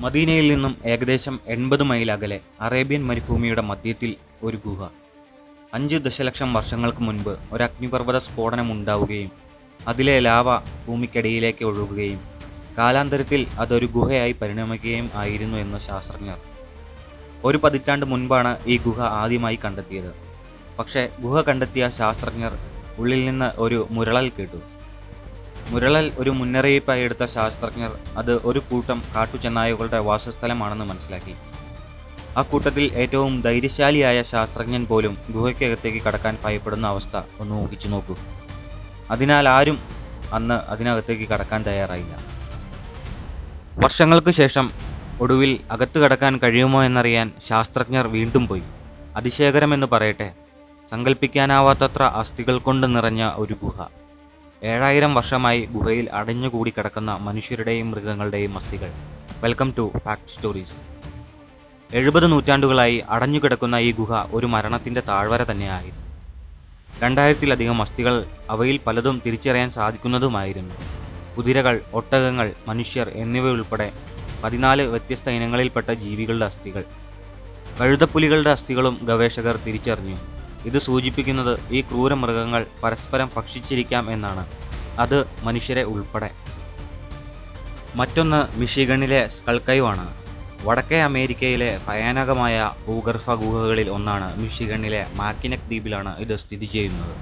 മദീനയിൽ നിന്നും ഏകദേശം എൺപത് മൈൽ അകലെ അറേബ്യൻ മരുഭൂമിയുടെ മധ്യത്തിൽ ഒരു ഗുഹ. അഞ്ച് ദശലക്ഷം വർഷങ്ങൾക്ക് മുൻപ് ഒരു അഗ്നിപർവത സ്ഫോടനം ഉണ്ടാവുകയും അതിലെ ലാവ ഭൂമിക്കടിയിലേക്ക് ഒഴുകുകയും കാലാന്തരത്തിൽ അതൊരു ഗുഹയായി പരിണമിക്കുകയും ആയിരുന്നു എന്ന് ശാസ്ത്രജ്ഞർ. ഒരു പതിറ്റാണ്ട് മുൻപാണ് ഈ ഗുഹ ആദ്യമായി കണ്ടെത്തിയത്. പക്ഷേ ഗുഹ കണ്ടെത്തിയ ശാസ്ത്രജ്ഞർ ഉള്ളിൽ നിന്ന് ഒരു മുരളൽ കേട്ടു. മുരളൽ ഒരു മുന്നറിയിപ്പായി എടുത്ത ശാസ്ത്രജ്ഞർ അത് ഒരു കൂട്ടം കാട്ടുചെന്നായകളുടെ വാസസ്ഥലമാണെന്ന് മനസ്സിലാക്കി. ആ കൂട്ടത്തിൽ ഏറ്റവും ധൈര്യശാലിയായ ശാസ്ത്രജ്ഞൻ പോലും ഗുഹയ്ക്കകത്തേക്ക് കടക്കാൻ ഭയപ്പെടുന്ന അവസ്ഥ ഒന്ന് ഊഹിച്ചു നോക്കൂ. അതിനാൽ ആരും അന്ന് അതിനകത്തേക്ക് കടക്കാൻ തയ്യാറായില്ല. വർഷങ്ങൾക്ക് ശേഷം ഒടുവിൽ അകത്ത് കടക്കാൻ കഴിയുമോ എന്നറിയാൻ ശാസ്ത്രജ്ഞർ വീണ്ടും പോയി. അതിശയകരമെന്ന് പറയട്ടെ സങ്കല്പിക്കാനാവാത്തത്ര അസ്ഥികൾ കൊണ്ട് നിറഞ്ഞ ഒരു ഗുഹ. ഏഴായിരം വർഷമായി ഗുഹയിൽ അടഞ്ഞുകൂടി കിടക്കുന്ന മനുഷ്യരുടെയും മൃഗങ്ങളുടെയും അസ്ഥികൾ വെൽക്കം ടു ഫാക്ട് സ്റ്റോറീസ് എഴുപത് നൂറ്റാണ്ടുകളായി അടഞ്ഞുകിടക്കുന്ന ഈ ഗുഹ ഒരു മരണത്തിന്റെ താഴ്വര തന്നെയായിരുന്നു. രണ്ടായിരത്തിലധികം അസ്ഥികൾ അവയിൽ പലതും തിരിച്ചറിയാൻ സാധിക്കുന്നതുമായിരുന്നു. കുതിരകൾ ഒട്ടകങ്ങൾ മനുഷ്യർ എന്നിവയുൾപ്പെടെ പതിനാല് വ്യത്യസ്ത ഇനങ്ങളിൽപ്പെട്ട ജീവികളുടെ അസ്ഥികൾ. കഴുതപ്പുലികളുടെ അസ്ഥികളും ഗവേഷകർ തിരിച്ചറിഞ്ഞു. ഇത് സൂചിപ്പിക്കുന്നത് ഈ ക്രൂര മൃഗങ്ങൾ പരസ്പരം ഭക്ഷിച്ചിരിക്കാം എന്നാണ്. അത് മനുഷ്യരെ ഉൾപ്പെടെ. മറ്റൊന്ന് മിഷിഗണിലെ സ്കൾക്കൈവാണ് വടക്കേ അമേരിക്കയിലെ ഭയാനകമായ ഭൂഗർഭ ഗുഹകളിൽ ഒന്നാണ് മിഷിഗണിലെ മാക്കിനക് ദ്വീപിലാണ് ഇത് സ്ഥിതി ചെയ്യുന്നത്.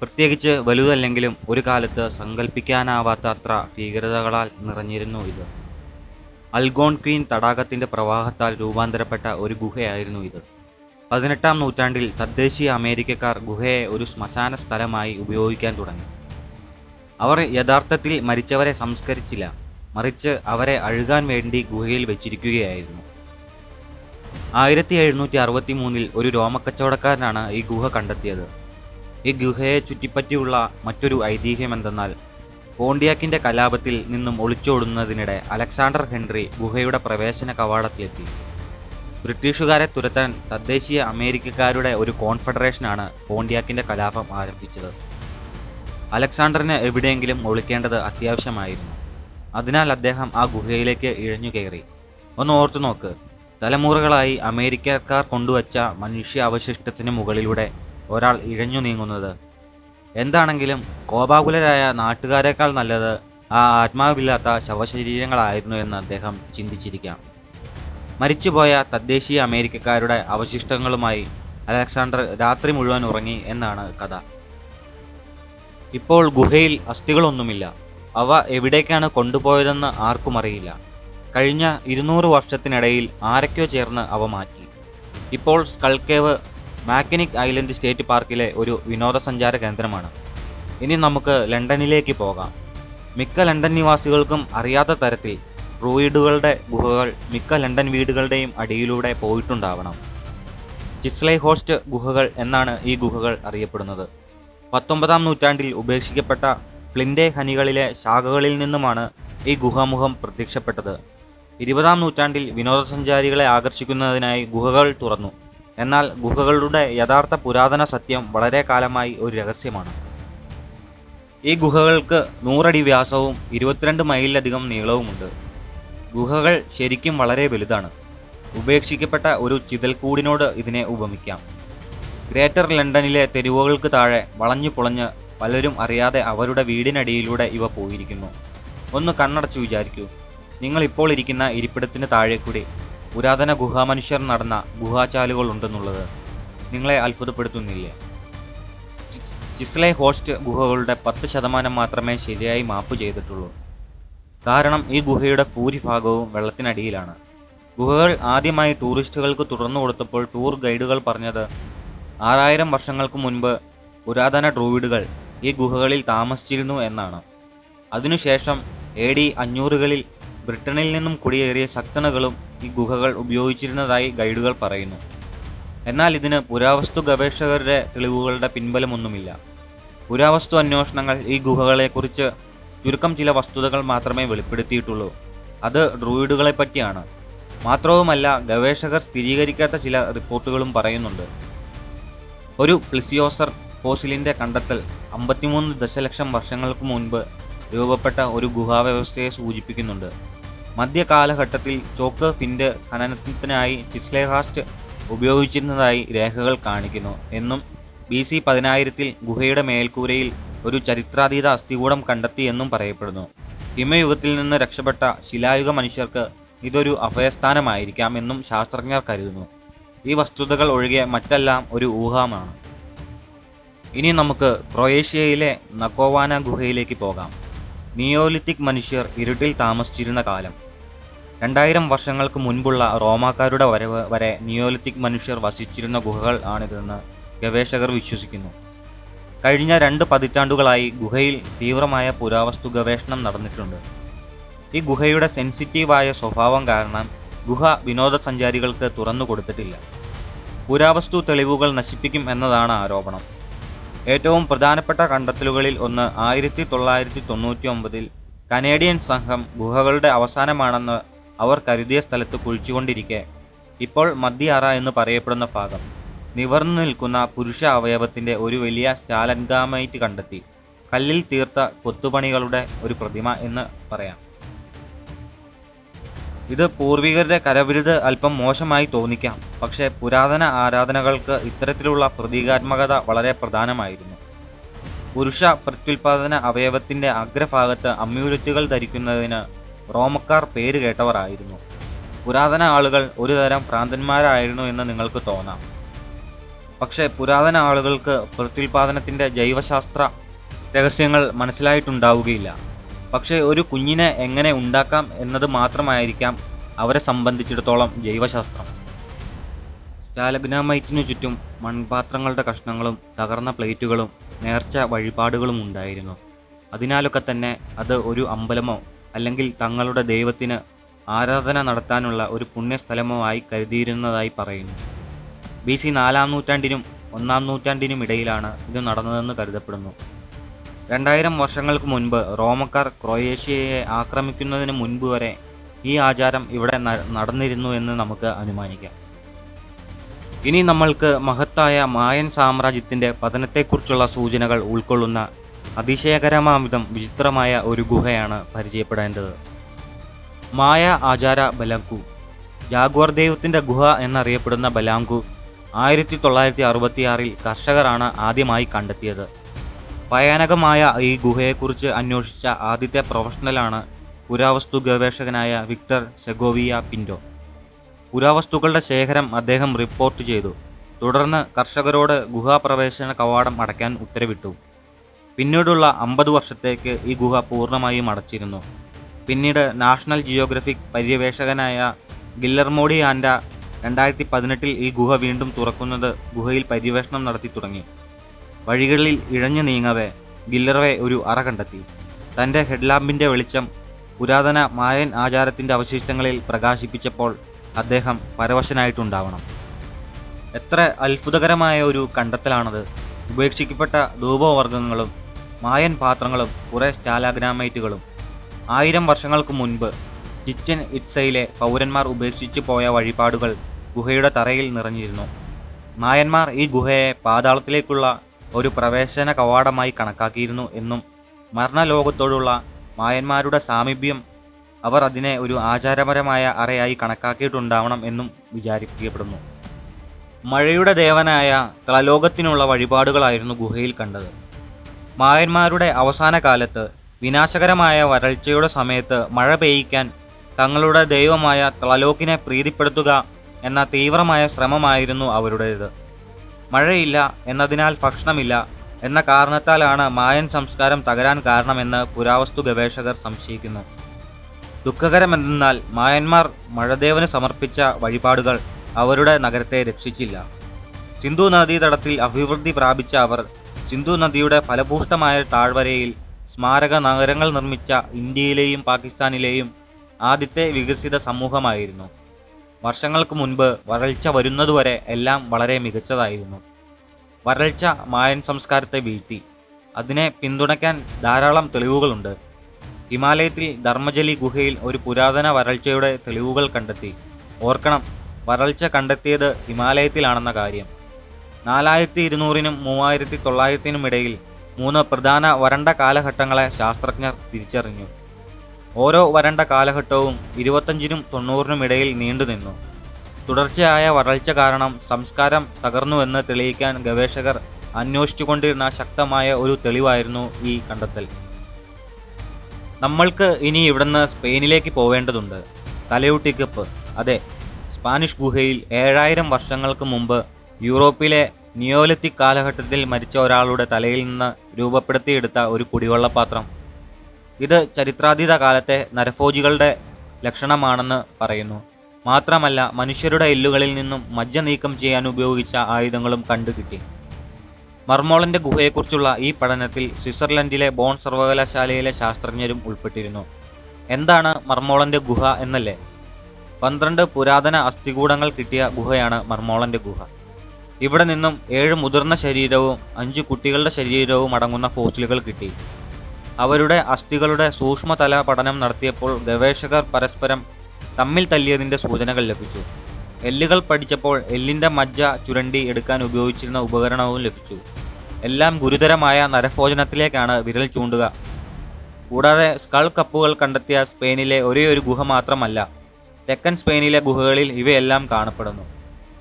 പ്രത്യേകിച്ച് വലുതല്ലെങ്കിലും ഒരു കാലത്ത് സങ്കല്പിക്കാനാവാത്ത അത്ര ഭീകരതകളാൽ നിറഞ്ഞിരുന്നു ഇത്. അൽഗോൺ ക്വീൻ തടാകത്തിന്റെ പ്രവാഹത്താൽ രൂപാന്തരപ്പെട്ട ഒരു ഗുഹയായിരുന്നു ഇത്. പതിനെട്ടാം നൂറ്റാണ്ടിൽ തദ്ദേശീയ അമേരിക്കക്കാർ ഗുഹയെ ഒരു ശ്മശാന സ്ഥലമായി ഉപയോഗിക്കാൻ തുടങ്ങി. അവർ യഥാർത്ഥത്തിൽ മരിച്ചവരെ സംസ്കരിച്ചില്ല മറിച്ച് അവരെ അഴുകാൻ വേണ്ടി ഗുഹയിൽ വെച്ചിരിക്കുകയായിരുന്നു. ആയിരത്തി എഴുന്നൂറ്റി അറുപത്തി മൂന്നിൽ ഒരു രോമക്കച്ചവടക്കാരനാണ് ഈ ഗുഹ കണ്ടെത്തിയത്. ഈ ഗുഹയെ ചുറ്റിപ്പറ്റിയുള്ള മറ്റൊരു ഐതിഹ്യം എന്തെന്നാൽ പോണ്ടിയാക്കിന്റെ കലാപത്തിൽ നിന്നും ഒളിച്ചോടുന്നതിനിടെ അലക്സാണ്ടർ ഹെൻറി ഗുഹയുടെ പ്രവേശന കവാടത്തിലെത്തി. ബ്രിട്ടീഷുകാരെ തുരത്താൻ തദ്ദേശീയ അമേരിക്കക്കാരുടെ ഒരു കോൺഫെഡറേഷനാണ് പോണ്ടിയാക്കിന്റെ കലാപം ആരംഭിച്ചത്. അലക്സാണ്ടറിനെ എവിടെയെങ്കിലും ഒളിക്കേണ്ടത് അത്യാവശ്യമായിരുന്നു. അതിനാൽ അദ്ദേഹം ആ ഗുഹയിലേക്ക് ഇഴഞ്ഞു കയറി. ഒന്ന് ഓർത്തു നോക്ക് തലമുറകളായി അമേരിക്കക്കാർ കൊണ്ടുവച്ച മനുഷ്യ അവശിഷ്ടത്തിന് മുകളിലൂടെ ഒരാൾ ഇഴഞ്ഞു നീങ്ങുന്നത്. എന്താണെങ്കിലും കോപാകുലരായ നാട്ടുകാരെക്കാൾ നല്ലത് ആ ആത്മാവില്ലാത്ത ശവശരീരങ്ങളായിരുന്നു എന്ന് അദ്ദേഹം ചിന്തിച്ചിരിക്കാം. മരിച്ചുപോയ തദ്ദേശീയ അമേരിക്കക്കാരുടെ അവശിഷ്ടങ്ങളുമായി അലക്സാണ്ടർ രാത്രി മുഴുവൻ ഉറങ്ങി എന്നാണ് കഥ. ഇപ്പോൾ ഗുഹയിൽ അസ്ഥികളൊന്നുമില്ല. അവ എവിടേക്കാണ് കൊണ്ടുപോയതെന്ന് ആർക്കും അറിയില്ല. കഴിഞ്ഞ ഇരുന്നൂറ് വർഷത്തിനിടയിൽ ആരൊക്കെയോ ചേർന്ന് അവ മാറ്റി. ഇപ്പോൾ സ്കൾക്കേവ് മാക്കനിക് ഐലൻഡ് സ്റ്റേറ്റ് പാർക്കിലെ ഒരു വിനോദസഞ്ചാര കേന്ദ്രമാണ്. ഇനി നമുക്ക് ലണ്ടനിലേക്ക് പോകാം. മിക്ക ലണ്ടൻ നിവാസികൾക്കും അറിയാത്ത തരത്തിൽ റൂയിഡുകളുടെ ഗുഹകൾ മിക്ക ലണ്ടൻ വീടുകളുടെയും അടിയിലൂടെ പോയിട്ടുണ്ടാവണം. ചിസ്ലൈ ഹോസ്റ്റ് ഗുഹകൾ എന്നാണ് ഈ ഗുഹകൾ അറിയപ്പെടുന്നത്. പത്തൊമ്പതാം നൂറ്റാണ്ടിൽ ഉപേക്ഷിക്കപ്പെട്ട ഫ്ലിൻഡേ ഖനികളിലെ ശാഖകളിൽ നിന്നുമാണ് ഈ ഗുഹാമുഖം പ്രത്യക്ഷപ്പെട്ടത്. ഇരുപതാം നൂറ്റാണ്ടിൽ വിനോദസഞ്ചാരികളെ ആകർഷിക്കുന്നതിനായി ഗുഹകൾ തുറന്നു. എന്നാൽ ഗുഹകളുടെ യഥാർത്ഥ പുരാതന സത്യം വളരെ കാലമായി ഒരു രഹസ്യമാണ്. ഈ ഗുഹകൾക്ക് നൂറടി വ്യാസവും ഇരുപത്തിരണ്ട് മൈലിലധികം നീളവുമുണ്ട്. ഗുഹകൾ ശരിക്കും വളരെ വലുതാണ്. ഉപേക്ഷിക്കപ്പെട്ട ഒരു ചിതൽക്കൂടിനോട് ഇതിനെ ഉപമിക്കാം. ഗ്രേറ്റർ ലണ്ടനിലെ തെരുവുകൾക്ക് താഴെ വളഞ്ഞു പൊളഞ്ഞ് പലരും അറിയാതെ അവരുടെ വീടിനടിയിലൂടെ ഇവ പോയിരിക്കുന്നു. ഒന്ന് കണ്ണടച്ചു വിചാരിക്കൂ. നിങ്ങൾ ഇപ്പോൾ ഇരിക്കുന്ന ഇരിപ്പിടത്തിന് താഴെ കൂടി പുരാതന ഗുഹാമനുഷ്യർ നടന്ന ഗുഹാചാലുകൾ ഉണ്ടെന്നുള്ളത് നിങ്ങളെ അത്ഭുതപ്പെടുത്തുന്നില്ലേ? ചിസ്- ചിസ്ലെ ഹോസ്റ്റ് ഗുഹകളുടെ പത്ത് ശതമാനം മാത്രമേ ശരിയായി മാപ്പ് ചെയ്തിട്ടുള്ളൂ. കാരണം ഈ ഗുഹയുടെ ഭൂരിഭാഗവും വെള്ളത്തിനടിയിലാണ്. ഗുഹകൾ ആദ്യമായി ടൂറിസ്റ്റുകൾക്ക് തുറന്നു കൊടുത്തപ്പോൾ ടൂർ ഗൈഡുകൾ പറഞ്ഞത് ആറായിരം വർഷങ്ങൾക്ക് മുൻപ് പുരാതന ഡ്രൂവിഡുകൾ ഈ ഗുഹകളിൽ താമസിച്ചിരുന്നു എന്നാണ്. അതിനുശേഷം എ ഡി അഞ്ഞൂറുകളിൽ ബ്രിട്ടനിൽ നിന്നും കുടിയേറിയ സക്സണുകളും ഈ ഗുഹകൾ ഉപയോഗിച്ചിരുന്നതായി ഗൈഡുകൾ പറയുന്നു. എന്നാൽ ഇതിന് പുരാവസ്തു ഗവേഷകരുടെ തെളിവുകളുടെ പിൻബലമൊന്നുമില്ല. പുരാവസ്തു അന്വേഷണങ്ങൾ ഈ ഗുഹകളെക്കുറിച്ച് ചുരുക്കം ചില വസ്തുതകൾ മാത്രമേ വെളിപ്പെടുത്തിയിട്ടുള്ളൂ. അത് ഡ്രൂയിഡുകളെ പറ്റിയാണ്. മാത്രവുമല്ല ഗവേഷകർ സ്ഥിരീകരിക്കാത്ത ചില റിപ്പോർട്ടുകളും പറയുന്നുണ്ട്. ഒരു പ്ലിസിയോസർ ഫോസിലിന്റെ കണ്ടെത്തൽ അമ്പത്തിമൂന്ന് ദശലക്ഷം വർഷങ്ങൾക്ക് മുൻപ് രൂപപ്പെട്ട ഒരു ഗുഹാവ്യവസ്ഥയെ സൂചിപ്പിക്കുന്നുണ്ട്. മധ്യകാലഘട്ടത്തിൽ ചോക്ക് ഫിൻഡ് ഖനനത്തിനായി ചിസ്ലേഹാസ്റ്റ് ഉപയോഗിച്ചിരുന്നതായി രേഖകൾ കാണിക്കുന്നു. എന്നും ബി സി പതിനായിരത്തിൽ ഗുഹയുടെ മേൽക്കൂരയിൽ ഒരു ചരിത്രാതീത അസ്ഥികൂടം കണ്ടെത്തി എന്നും പറയപ്പെടുന്നു. ഹിമയുഗത്തിൽ നിന്ന് രക്ഷപ്പെട്ട ശിലായുഗ മനുഷ്യർക്ക് ഇതൊരു അഭയസ്ഥാനമായിരിക്കാം എന്നും ശാസ്ത്രജ്ഞർ കരുതുന്നു. ഈ വസ്തുതകൾ ഒഴികെ മറ്റെല്ലാം ഒരു ഊഹമാണ്. ഇനി നമുക്ക് ക്രൊയേഷ്യയിലെ നക്കോവാന ഗുഹയിലേക്ക് പോകാം. നിയോലിത്തിക് മനുഷ്യർ ഇരുട്ടിൽ താമസിച്ചിരുന്ന കാലം. രണ്ടായിരം വർഷങ്ങൾക്ക് മുൻപുള്ള റോമാക്കാരുടെ വരവ് വരെ നിയോലിത്തിക് മനുഷ്യർ വസിച്ചിരുന്ന ഗുഹകൾ ആണിതെന്ന് ഗവേഷകർ വിശ്വസിക്കുന്നു. കഴിഞ്ഞ രണ്ട് പതിറ്റാണ്ടുകളായി ഗുഹയിൽ തീവ്രമായ പുരാവസ്തു ഗവേഷണം നടന്നിട്ടുണ്ട്. ഈ ഗുഹയുടെ സെൻസിറ്റീവായ സ്വഭാവം കാരണം ഗുഹ വിനോദസഞ്ചാരികൾക്ക് തുറന്നു കൊടുത്തിട്ടില്ല. പുരാവസ്തു തെളിവുകൾ നശിപ്പിക്കും എന്നതാണ് ആരോപണം. ഏറ്റവും പ്രധാനപ്പെട്ട കണ്ടെത്തലുകളിൽ ഒന്ന് ആയിരത്തി തൊള്ളായിരത്തി തൊണ്ണൂറ്റി ഒമ്പതിൽ കനേഡിയൻ സംഘം ഗുഹകളുടെ അവസാനമാണെന്ന് അവർ കരുതിയ സ്ഥലത്ത് കുഴിച്ചുകൊണ്ടിരിക്കെ ഇപ്പോൾ മദ്യാറ എന്ന് പറയപ്പെടുന്ന ഭാഗം. നിവർന്നു നിൽക്കുന്ന പുരുഷ അവയവത്തിന്റെ ഒരു വലിയ സ്റ്റാലൻഗാമൈറ്റ് കണ്ടെത്തി. കല്ലിൽ തീർത്ത കൊത്തുപണികളുടെ ഒരു പ്രതിമ എന്ന് പറയാം. ഇത് പൂർവികരുടെ കരവിരുത് അല്പം മോശമായി തോന്നിക്കാം. പക്ഷേ പുരാതന ആരാധനകൾക്ക് ഇത്തരത്തിലുള്ള പ്രതീകാത്മകത വളരെ പ്രധാനമായിരുന്നു. പുരുഷ പ്രത്യുൽപാദന അവയവത്തിന്റെ അഗ്രഭാഗത്ത് അമ്യൂലറ്റുകൾ ധരിക്കുന്നതിന് റോമക്കാർ പേര് കേട്ടവരായിരുന്നു. പുരാതന ആളുകൾ ഒരുതരം ഭ്രാന്തന്മാരായിരുന്നു എന്ന് നിങ്ങൾക്ക് തോന്നാം. പക്ഷേ പുരാതന ആളുകൾക്ക് പ്രത്യുൽപാദനത്തിന്റെ ജൈവശാസ്ത്ര രഹസ്യങ്ങൾ മനസ്സിലായിട്ടുണ്ടാവുകയില്ല. പക്ഷേ ഒരു കുഞ്ഞിനെ എങ്ങനെ ഉണ്ടാക്കാം എന്നത് മാത്രമായിരിക്കാം അവരെ സംബന്ധിച്ചിടത്തോളം ജൈവശാസ്ത്രം. സ്റ്റാലഗ്നാമൈറ്റിനു ചുറ്റും മൺപാത്രങ്ങളുടെ കഷ്ണങ്ങളും തകർന്ന പ്ലേറ്റുകളും നേർച്ച വഴിപാടുകളും ഉണ്ടായിരുന്നു. അതിനാലൊക്കെ തന്നെ അത് ഒരു അമ്പലമോ അല്ലെങ്കിൽ തങ്ങളുടെ ദൈവത്തിന് ആരാധന നടത്താനുള്ള ഒരു പുണ്യസ്ഥലമോ ആയി കരുതിയിരുന്നതായി പറയുന്നു. ബി സി നാലാം നൂറ്റാണ്ടിനും ഒന്നാം നൂറ്റാണ്ടിനും ഇടയിലാണ് ഇത് നടന്നതെന്ന് കരുതപ്പെടുന്നു. രണ്ടായിരം വർഷങ്ങൾക്ക് മുൻപ് റോമക്കാർ ക്രൊയേഷ്യയെ ആക്രമിക്കുന്നതിന് മുൻപ് വരെ ഈ ആചാരം ഇവിടെ നടന്നിരുന്നു എന്ന് നമുക്ക് അനുമാനിക്കാം. ഇനി നമ്മൾക്ക് മഹത്തായ മായൻ സാമ്രാജ്യത്തിന്റെ പതനത്തെക്കുറിച്ചുള്ള സൂചനകൾ ഉൾക്കൊള്ളുന്ന അതിശയകരമാവിധം വിചിത്രമായ ഒരു ഗുഹയാണ് പരിചയപ്പെടേണ്ടത്. മായ ആചാര ബലാങ്കു ജാഗ്വർ ദൈവത്തിന്റെ ഗുഹ എന്നറിയപ്പെടുന്ന ബലാങ്കു ആയിരത്തി തൊള്ളായിരത്തി അറുപത്തിയാറിൽ കർഷകരാണ് ആദ്യമായി കണ്ടെത്തിയത്. ഭയാനകമായ ഈ ഗുഹയെക്കുറിച്ച് അന്വേഷിച്ച ആദ്യത്തെ പ്രൊഫഷണലാണ് പുരാവസ്തു ഗവേഷകനായ വിക്ടർ സെഗോവിയ പിൻഡോ. പുരാവസ്തുക്കളുടെ ശേഖരം അദ്ദേഹം റിപ്പോർട്ട് ചെയ്തു. തുടർന്ന് കർഷകരോട് ഗുഹാപ്രവേശന കവാടം അടയ്ക്കാൻ ഉത്തരവിട്ടു. പിന്നീടുള്ള അമ്പത് വർഷത്തേക്ക് ഈ ഗുഹ പൂർണമായും അടച്ചിരുന്നു. പിന്നീട് നാഷണൽ ജിയോഗ്രഫിക് പര്യവേഷകനായ ഗില്ലർമോഡി ആൻഡ രണ്ടായിരത്തി പതിനെട്ടിൽ ഈ ഗുഹ വീണ്ടും തുറക്കുന്നത് ഗുഹയിൽ പര്യവേഷണം നടത്തി തുടങ്ങി. വഴികളിൽ ഇഴഞ്ഞു നീങ്ങവേ ഗില്ലർവെ ഒരു അറ കണ്ടെത്തി. തന്റെ ഹെഡ്ലാമ്പിന്റെ വെളിച്ചം പുരാതന മായൻ ആചാരത്തിന്റെ അവശിഷ്ടങ്ങളിൽ പ്രകാശിപ്പിച്ചപ്പോൾ അദ്ദേഹം പരവശനായിട്ടുണ്ടാവണം. എത്ര അത്ഭുതകരമായ ഒരു കണ്ടെത്തലാണത്. ഉപേക്ഷിക്കപ്പെട്ട ധൂപവർഗങ്ങളും മായൻ പാത്രങ്ങളും കുറേ സ്റ്റാലാഗ്രാമൈറ്റുകളും. ആയിരം വർഷങ്ങൾക്ക് മുൻപ് ചിച്ചൻ ഇറ്റ്സയിലെ പൗരന്മാർ ഉപേക്ഷിച്ചു പോയ വഴിപാടുകൾ ഗുഹയുടെ തറയിൽ നിറഞ്ഞിരുന്നു. മായന്മാർ ഈ ഗുഹയെ പാതാളത്തിലേക്കുള്ള ഒരു പ്രവേശന കവാടമായി കണക്കാക്കിയിരുന്നു എന്നും മരണലോകത്തോടുള്ള മായന്മാരുടെ സാമീപ്യം അവർ അതിനെ ഒരു ആചാരപരമായ അറയായി കണക്കാക്കിയിട്ടുണ്ടാവണം എന്നും വിചാരിക്കപ്പെടുന്നു. മഴയുടെ ദേവനായ തളലോകത്തിനുള്ള വഴിപാടുകളായിരുന്നു ഗുഹയിൽ കണ്ടത്. മായന്മാരുടെ അവസാന കാലത്ത് വിനാശകരമായ വരൾച്ചയുടെ സമയത്ത് മഴ പെയ്യിക്കാൻ തങ്ങളുടെ ദൈവമായ തളലോക്കിനെ പ്രീതിപ്പെടുത്തുക എന്ന തീവ്രമായ ശ്രമമായിരുന്നു അവരുടേത്. മഴയില്ല എന്നതിനാൽ ഭക്ഷണമില്ല എന്ന കാരണത്താലാണ് മായൻ സംസ്കാരം തകരാൻ കാരണമെന്ന് പുരാവസ്തു ഗവേഷകർ സംശയിക്കുന്നു. ദുഃഖകരമെന്നാൽ മായന്മാർ മഴദേവന് സമർപ്പിച്ച വഴിപാടുകൾ അവരുടെ നഗരത്തെ രക്ഷിച്ചില്ല. സിന്ധു നദീതടത്തിൽ അഭിവൃദ്ധി പ്രാപിച്ച അവർ സിന്ധു നദിയുടെ ഫലഭൂഷ്ടമായ താഴ്വരയിൽ സ്മാരക നഗരങ്ങൾ നിർമ്മിച്ച ഇന്ത്യയിലെയും പാകിസ്ഥാനിലെയും ആദ്യത്തെ വികസിത സമൂഹമായിരുന്നു. വർഷങ്ങൾക്ക് മുൻപ് വരൾച്ച വരുന്നതുവരെ എല്ലാം വളരെ മികച്ചതായിരുന്നു. വരൾച്ച മായൻ സംസ്കാരത്തെ വീഴ്ത്തി. അതിനെ പിന്തുണയ്ക്കാൻ ധാരാളം തെളിവുകളുണ്ട്. ഹിമാലയത്തിൽ ധർമ്മജലി ഗുഹയിൽ ഒരു പുരാതന വരൾച്ചയുടെ തെളിവുകൾ കണ്ടെത്തി. ഓർക്കണം വരൾച്ച കണ്ടെത്തിയത് ഹിമാലയത്തിലാണെന്ന കാര്യം. നാലായിരത്തി ഇരുന്നൂറിനും മൂവായിരത്തി തൊള്ളായിരത്തിനും ഇടയിൽ മൂന്ന് പ്രധാന വരണ്ട കാലഘട്ടങ്ങളെ ശാസ്ത്രജ്ഞർ തിരിച്ചറിഞ്ഞു. ഓരോ വരണ്ട കാലഘട്ടവും ഇരുപത്തഞ്ചിനും തൊണ്ണൂറിനും ഇടയിൽ നീണ്ടുനിന്നു തുടർച്ചയായ വരൾച്ച കാരണം സംസ്കാരം തകർന്നുവെന്ന് തെളിയിക്കാൻ ഗവേഷകർ അന്വേഷിച്ചുകൊണ്ടിരുന്ന ശക്തമായ ഒരു തെളിവായിരുന്നു ഈ കണ്ടെത്തൽ. നമ്മൾക്ക് ഇനി ഇവിടുന്ന് സ്പെയിനിലേക്ക് പോവേണ്ടതുണ്ട്. തലയൂട്ടിക്കപ്പ്. അതെ സ്പാനിഷ് ഗുഹയിൽ ഏഴായിരം വർഷങ്ങൾക്ക് മുമ്പ് യൂറോപ്പിലെ നിയോലിത്തിക് കാലഘട്ടത്തിൽ മരിച്ച ഒരാളുടെ തലയിൽ നിന്ന് രൂപപ്പെടുത്തിയെടുത്ത ഒരു കുടിവെള്ളപ്പാത്രം. ഇത് ചരിത്രാതീത കാലത്തെ നരഫോജികളുടെ ലക്ഷണമാണെന്ന് പറയുന്നു. മാത്രമല്ല മനുഷ്യരുടെ എല്ലുകളിൽ നിന്നും മജ്ജ നീക്കം ചെയ്യാൻ ഉപയോഗിച്ച ആയുധങ്ങളും കണ്ടുകിട്ടി. മർമോളന്റെ ഗുഹയെക്കുറിച്ചുള്ള ഈ പഠനത്തിൽ സ്വിറ്റ്സർലൻഡിലെ ബോൺ സർവകലാശാലയിലെ ശാസ്ത്രജ്ഞരും ഉൾപ്പെട്ടിരുന്നു. എന്താണ് മർമോളന്റെ ഗുഹ എന്നല്ലേ? പന്ത്രണ്ട് പുരാതന അസ്ഥികൂടങ്ങൾ കിട്ടിയ ഗുഹയാണ് മർമോളന്റെ ഗുഹ. ഇവിടെ നിന്നും ഏഴ് മുതിർന്ന ശരീരവും അഞ്ച് കുട്ടികളുടെ ശരീരവും അടങ്ങുന്ന ഫോസിലുകൾ കിട്ടി. അവരുടെ അസ്ഥികളുടെ സൂക്ഷ്മതല പഠനം നടത്തിയപ്പോൾ ഗവേഷകർ പരസ്പരം തമ്മിൽ തല്ലിയതിന്റെ സൂചനകൾ ലഭിച്ചു. എല്ലുകൾ പഠിച്ചപ്പോൾ എല്ലിന്റെ മജ്ജ ചുരണ്ടി എടുക്കാൻ ഉപയോഗിച്ചിരുന്ന ഉപകരണവും ലഭിച്ചു. എല്ലാം ഗുരുതരമായ നരഭോജനത്തിലേക്കാണ് വിരൽ ചൂണ്ടുക. കൂടാതെ സ്കൾ കപ്പുകൾ കണ്ടെത്തിയ സ്പെയിനിലെ ഒരേ ഒരു ഗുഹ മാത്രമല്ല തെക്കൻ സ്പെയിനിലെ ഗുഹകളിൽ ഇവയെല്ലാം കാണപ്പെടുന്നു.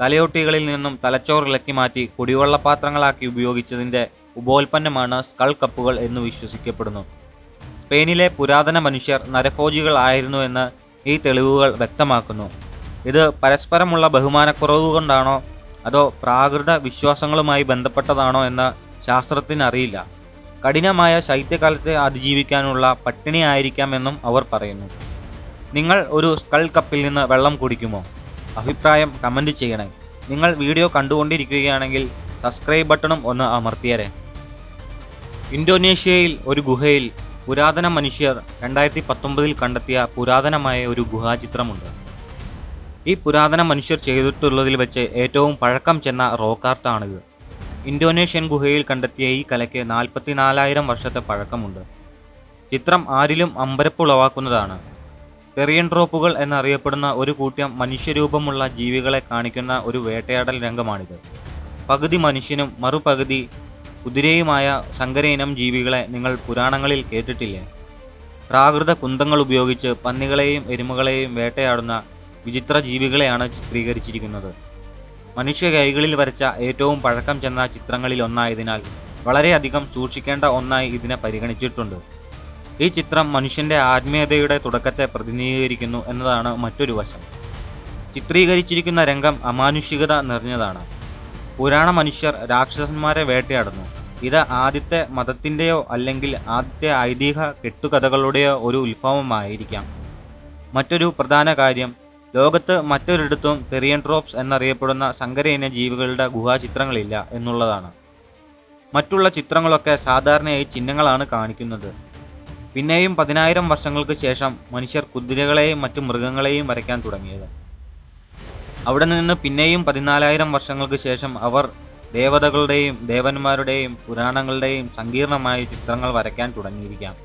തലയോട്ടികളിൽ നിന്നും തലച്ചോറ് ഇളക്കി മാറ്റി കുടിവെള്ളപാത്രങ്ങളാക്കി ഉപയോഗിച്ചതിന്റെ ഉപോൽപ്പന്നമാണ് സ്കൾ കപ്പുകൾ എന്ന് വിശ്വസിക്കപ്പെടുന്നു. സ്പെയിനിലെ പുരാതന മനുഷ്യർ നരഫോജികൾ ആയിരുന്നു എന്ന് ഈ തെളിവുകൾ വ്യക്തമാക്കുന്നു. ഇത് പരസ്പരമുള്ള ബഹുമാനക്കുറവ് കൊണ്ടാണോ അതോ പ്രാകൃത വിശ്വാസങ്ങളുമായി ബന്ധപ്പെട്ടതാണോ എന്ന് ശാസ്ത്രത്തിനറിയില്ല കഠിനമായ ശൈത്യകാലത്തെ അതിജീവിക്കാനുള്ള പട്ടിണി ആയിരിക്കാമെന്നും അവർ പറയുന്നു. നിങ്ങൾ ഒരു സ്കൾ കപ്പിൽ നിന്ന് വെള്ളം കുടിക്കുമോ? അഭിപ്രായം കമന്റ് ചെയ്യണേ. നിങ്ങൾ വീഡിയോ കണ്ടുകൊണ്ടിരിക്കുകയാണെങ്കിൽ സബ്സ്ക്രൈബ് ബട്ടണും ഒന്ന് അമർത്തിയരെ. ഇന്തോനേഷ്യയിൽ ഒരു ഗുഹയിൽ പുരാതന മനുഷ്യർ രണ്ടായിരത്തി പത്തൊമ്പതിൽ കണ്ടെത്തിയ പുരാതനമായ ഒരു ഗുഹാചിത്രമുണ്ട്. ഈ പുരാതന മനുഷ്യർ ചെയ്തിട്ടുള്ളതിൽ വെച്ച് ഏറ്റവും പഴക്കം ചെന്ന റോക്കാർട്ടാണിത് ഇന്തോനേഷ്യൻ ഗുഹയിൽ കണ്ടെത്തിയ ഈ കലയ്ക്ക് നാൽപ്പത്തിനാലായിരം വർഷത്തെ പഴക്കമുണ്ട്. ചിത്രം ആരിലും അമ്പരപ്പുളവാക്കുന്നതാണ് തെറിയൻ ഡ്രോപ്പുകൾ എന്നറിയപ്പെടുന്ന ഒരു കൂട്ടം മനുഷ്യരൂപമുള്ള ജീവികളെ കാണിക്കുന്ന ഒരു വേട്ടയാടൽ രംഗമാണിത്. പകുതി മനുഷ്യനും മറുപകുതി കുതിരയുമായ സങ്കരയിനം ജീവികളെ നിങ്ങൾ പുരാണങ്ങളിൽ കേട്ടിട്ടില്ലേ? പ്രാകൃത കുന്തങ്ങൾ ഉപയോഗിച്ച് പന്നികളെയും എരുമകളെയും വേട്ടയാടുന്ന വിചിത്ര ജീവികളെയാണ് ചിത്രീകരിച്ചിരിക്കുന്നത്. മനുഷ്യ കൈകളിൽ വരച്ച ഏറ്റവും പഴക്കം ചെന്ന ചിത്രങ്ങളിൽ ഒന്നായതിനാൽ വളരെയധികം സൂക്ഷിക്കേണ്ട ഒന്നായി ഇതിനെ പരിഗണിച്ചിട്ടുണ്ട്. ഈ ചിത്രം മനുഷ്യന്റെ ആത്മീയതയുടെ തുടക്കത്തെ പ്രതിനിധീകരിക്കുന്നു എന്നതാണ് മറ്റൊരു വശം. ചിത്രീകരിച്ചിരിക്കുന്ന രംഗം അമാനുഷികത നിറഞ്ഞതാണ്. പുരാണ മനുഷ്യർ രാക്ഷസന്മാരെ വേട്ടയാടുന്നു. ഇത് ആദ്യത്തെ മതത്തിന്റെയോ അല്ലെങ്കിൽ ആദ്യത്തെ ഐതിഹ്യ കെട്ടുകഥകളുടെയോ ഒരു ഉത്ഭവമായിരിക്കാം. മറ്റൊരു പ്രധാന കാര്യം ലോകത്ത് മറ്റൊരിടത്തും തെറിയൻ ട്രോപ്സ് എന്നറിയപ്പെടുന്ന സങ്കരയിന ജീവികളുടെ ഗുഹാചിത്രങ്ങളില്ല എന്നുള്ളതാണ്. മറ്റുള്ള ചിത്രങ്ങളൊക്കെ സാധാരണയായി ചിഹ്നങ്ങളാണ് കാണിക്കുന്നത്. പിന്നെയും പതിനായിരം വർഷങ്ങൾക്ക് ശേഷം മനുഷ്യർ കുതിരകളെയും മറ്റു മൃഗങ്ങളെയും വരയ്ക്കാൻ തുടങ്ങിയത്. അവിടെ നിന്ന് പിന്നെയും പതിനാലായിരം വർഷങ്ങൾക്ക് ശേഷം അവർ ദേവതകളുടെയും ദേവന്മാരുടെയും പുരാണങ്ങളുടെയും സങ്കീർണമായ ചിത്രങ്ങൾ വരയ്ക്കാൻ തുടങ്ങിയിരിക്കാം.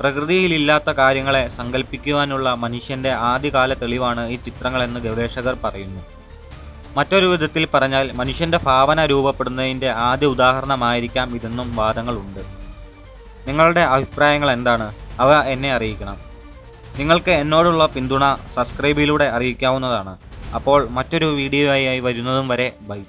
പ്രകൃതിയിലില്ലാത്ത കാര്യങ്ങളെ സങ്കല്പിക്കുവാനുള്ള മനുഷ്യന്റെ ആദ്യകാല തെളിവാണ് ഈ ചിത്രങ്ങളെന്ന് ഗവേഷകർ പറയുന്നു. മറ്റൊരു വിധത്തിൽ പറഞ്ഞാൽ മനുഷ്യന്റെ ഭാവന രൂപപ്പെടുന്നതിന്റെ ആദ്യ ഉദാഹരണമായിരിക്കാം ഇതെന്നും വാദങ്ങളുണ്ട്. നിങ്ങളുടെ അഭിപ്രായങ്ങൾ എന്താണ്? അവ എന്നെ അറിയിക്കണം. നിങ്ങൾക്ക് എന്നോടുള്ള പിന്തുണ സബ്സ്ക്രൈബിലൂടെ അറിയിക്കാവുന്നതാണ്. അപ്പോൾ മറ്റൊരു വീഡിയോയായി വരുന്നതും വരെ ബൈ